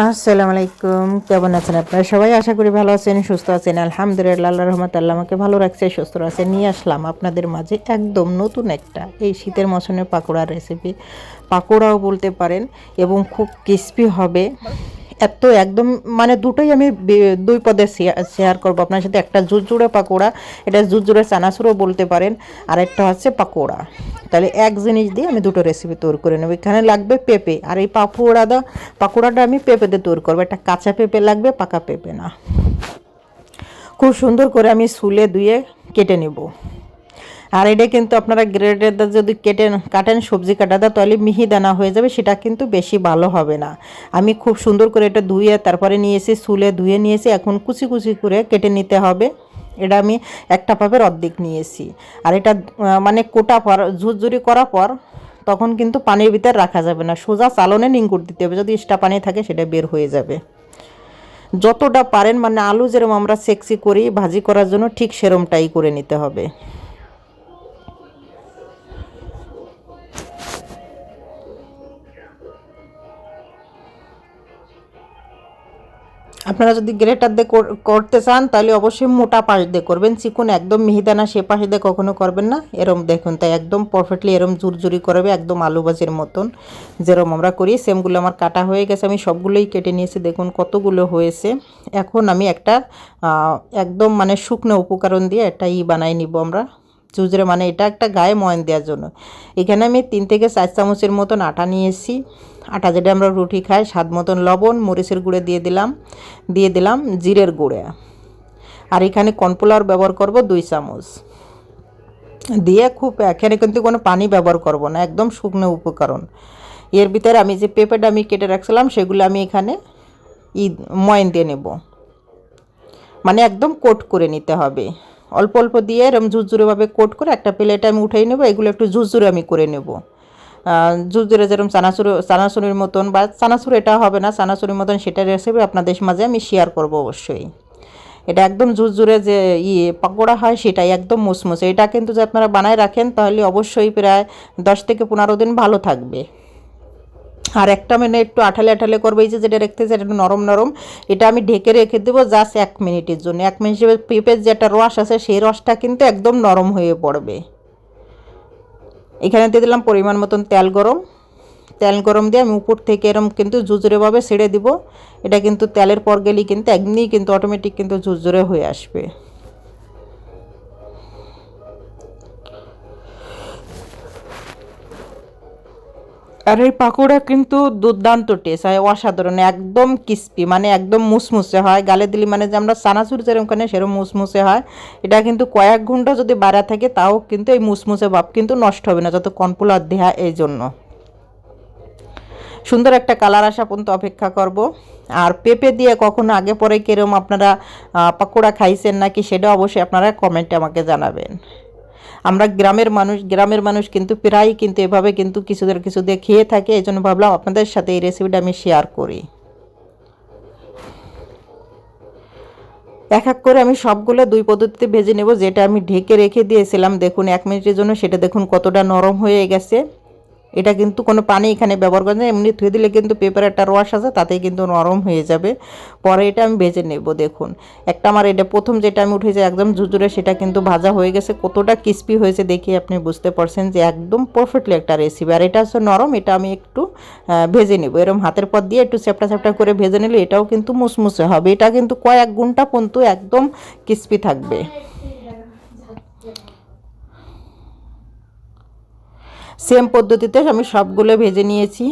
আসসালামু আলাইকুম। কেমন আছেন আপনারা? সবাই আশা করি ভালো আছেন, সুস্থ আছেন। আলহামদুলিল্লাহ আল্লাহ রহমত আল্লাহ আমাকে ভালো রাখছে, সুস্থ আছে নিয়ে আসলাম আপনাদের মাঝে একদম নতুন একটা এই শীতের মৌসুমে পাকোড়ার রেসিপি পাকোড়াও বলতে পারেন, এবং খুব ক্রিস্পি হবে। এত একদম মানে দুটোই আমি দুই পদে শেয়ার করব। আপনার সাথে একটা জুজুড়ে পাকোড়া, এটা জুজুড়ে চানাচুরও বলতে পারেন, আর একটা হচ্ছে পাকোড়া। তাহলে এক জিনিস দিয়ে আমি দুটো রেসিপি তৈরি করে নেব। এখানে লাগবে পেঁপে, আর এই পাকোড়াটা পাকোড়াটা আমি পেঁপেতে তৈরি করব। একটা কাঁচা পেঁপে লাগবে, পাকা পেঁপে না। খুব সুন্দর করে আমি সুলে ধুয়ে কেটে নেব। আর এটা কিন্তু আপনারা গ্রেডের যদি কেটে কাটেন, সবজি কাটাটা তাহলে মিহি দানা হয়ে যাবে, সেটা কিন্তু বেশি ভালো হবে না। আমি খুব সুন্দর করে এটা ধুয়ে তারপরে নিয়েছি সুলে ধুয়ে নিয়েছি, এখন কুচি কুচি করে কেটে নিতে হবে। এটা আমি একটা পাপের অর্ধেক নিয়েছি। আর এটা মানে কোটা পর, ঝুরঝুরি করার পর, তখন কিন্তু পানির ভিতর রাখা যাবে না। সোজা চালনে নিঙ্গুর দিতে হবে, যদি এক্সট্রা পানি থাকে সেটা বের হয়ে যাবে। যতটা পারেন মানে আলু যেরকম আমরা সেক্সি করি, ভাজি করার জন্য ঠিক সেরমটাই করে নিতে হবে। আপনারা যদি গ্রেটার দিয়ে কর- করতে চান, তাহলে অবশ্যই মোটা পাশ দিয়ে করবেন। চিকুন একদম মিহিদানা সে পাশে দিয়ে কখনো করবেন না। এরম দেখুন, তাই একদম পারফেক্টলি এরম জুরজুরি করবে একদম আলু ভাজির মতন। যেরকম আমরা করি, সেমগুলো আমার কাটা হয়ে গেছে, আমি সবগুলোই কেটে নিয়েছি। দেখুন কতগুলো হয়েছে। এখন আমি একটা একদম মানে শুকনো উপকরণ দিয়ে একটা ই বানাই নিব আমরা। চুজরে মানে এটা একটা গায়ে ময়ন দেওয়ার জন্য। এখানে আমি তিন থেকে চার চামচের মতন আটা নিয়েছি আটা যেটা আমরা রুটি খাই, স্বাদ মতন লবণ, মরিচের গুঁড়ে দিয়ে দিলাম দিয়ে দিলাম জিরের গুঁড়ে। আর এখানে কর্নফ্লাওয়ার ব্যবহার করব দুই চামচ। দিয়ে খুব এখানে কিন্তু কোনো পানি ব্যবহার করব না, একদম শুকনো উপকরণ। এর ভিতরে আমি যে পেঁপেটা আমি কেটে রাখছিলাম, সেগুলো আমি এখানে ই ময়ন দিয়ে নেব। মানে একদম কোট করে নিতে হবে। অল্প অল্প দিয়ে এরম ঝুরঝুরেভাবে কোট করে একটা প্লেটে আমি উঠাই নেব, এগুলো একটু ঝুরঝুরে আমি করে নেব। ঝুরঝুরে যেরকম চানাচুর, চানাচুরির মতন বা চানাচুর এটা হবে না, চানাচুরির মতন সেটা রেসিপি আপনাদের মাঝে আমি শেয়ার করব অবশ্যই। এটা একদম ঝুরঝুরে যে ইয়ে পাকোড়া হয় সেটাই একদম মুসমুসে। এটা কিন্তু যে আপনারা বানায় রাখেন তাহলে অবশ্যই প্রায় দশ থেকে পনেরো দিন ভালো থাকবে। আর একটা মানে একটু আঠালে আঠালে করব, এই যে যেটা রাখতেছে এটা একটু নরম নরম। এটা আমি ঢেকে রেখে দেবো জাস্ট এক মিনিটের জন্য। এক মিনিট হিসেবে পেঁপের যে একটা রস আছে, সেই রসটা কিন্তু একদম নরম হয়ে পড়বে। এখানে দিয়ে দিলাম পরিমাণ মতন তেল গরম। তেল গরম দিয়ে আমি উপর থেকে এরম কিন্তু ঝুরঝুরেভাবে ছেড়ে দিব। এটা কিন্তু তেলের পর গেলেই কিন্তু এমনিই কিন্তু অটোমেটিক কিন্তু ঝুরঝুরে হয়ে আসবে। আর এই পাকোড়া কিন্তু দুর্দান্ত টেস্ট হয় অসাধারণ, একদম ক্রিস্পি মানে একদম মুসমুসে হয়। গালে দিলি মানে যে আমরা চানাচুর যেরকম খানে সেরকম মুসমুসে হয়। এটা কিন্তু কয়েক ঘণ্টা যদি বাড়া থাকে, তাও কিন্তু এই মুসমুসে ভাব কিন্তু নষ্ট হবে না, যত কনপুলার দেহা এই জন্য। সুন্দর একটা কালার আসা পর্যন্ত অপেক্ষা করব। আর পেঁপে দিয়ে কখনো আগে পরে কিরম আপনারা পাকোড়া খাইছেন নাকি, সেটা অবশ্যই আপনারা কমেন্টে আমাকে জানাবেন। আমরা গ্রামের মানুষ গ্রামের মানুষ কিন্তু প্রায়ই কিন্তু এভাবে কিন্তু কিছুদের কিছু দিয়ে খেয়ে থাকে এই জন্য ভাবলাম আপনাদের সাথে এই রেসিপিটা আমি শেয়ার করি। এক এক করে আমি সবগুলো দুই পদ্ধতিতে ভেজে নেব, যেটা আমি ঢেকে রেখে দিয়েছিলাম, দেখুন, এক মিনিটের জন্য সেটা দেখুন কতটা নরম হয়ে গেছে। এটা কিন্তু কোনো পানি এখানে ব্যবহার করেন না। এমনি ধুয়ে দিলে কিন্তু পেপার একটা রস আছে তাতেই কিন্তু নরম হয়ে যাবে। পরে এটা আমি ভেজে নেব, দেখুন। একটা আমার এটা প্রথম যেটা আমি উঠেছে একদম জুজুরে সেটা কিন্তু ভাজা হয়ে গেছে। কতটা ক্রিস্পি হয়েছে দেখে আপনি বুঝতে পারছেন যে একদম পারফেক্টলি একটা রেসিপি আর এটা হচ্ছে নরম, এটা আমি একটু ভেজে নেব। এরকম হাতের পর দিয়ে একটু চ্যাপটা চ্যাপটা করে ভেজে নিলে এটাও কিন্তু মুসমুসে হবে। এটা কিন্তু কয়েক ঘণ্টা পর্যন্ত একদম ক্রিস্পি থাকবে। সেম পদ্ধতিতে আমি সবগুলো ভেজে নিয়েছি।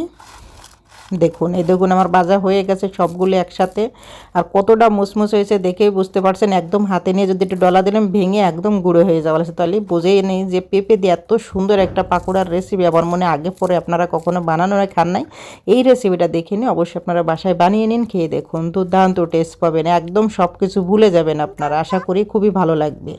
দেখুন, এই দেখুন, আমার ভাজা হয়ে গেছে সবগুলো একসাথে। আর কতটা মুসমুস হয়েছে দেখেই বুঝতে পারছেন, একদম হাতে নিয়ে যদি একটু ডলা দিলাম, ভেঙে একদম গুঁড়ো হয়ে যাওয়া আছে তাহলে বোঝেই নেই যে পেঁপে দিয়ে এত সুন্দর একটা পাকোড়ার রেসিপি আমার মনে আগে পরে আপনারা কখনো বানানো না খান নাই। এই রেসিপিটা দেখে নিন অবশ্যই আপনারা বাসায় বানিয়ে নিন, খেয়ে দেখুন। দুর্দান্ত টেস্ট পাবেন, একদম সব কিছু ভুলে যাবেন আপনারা। আশা করি খুবই ভালো লাগবে।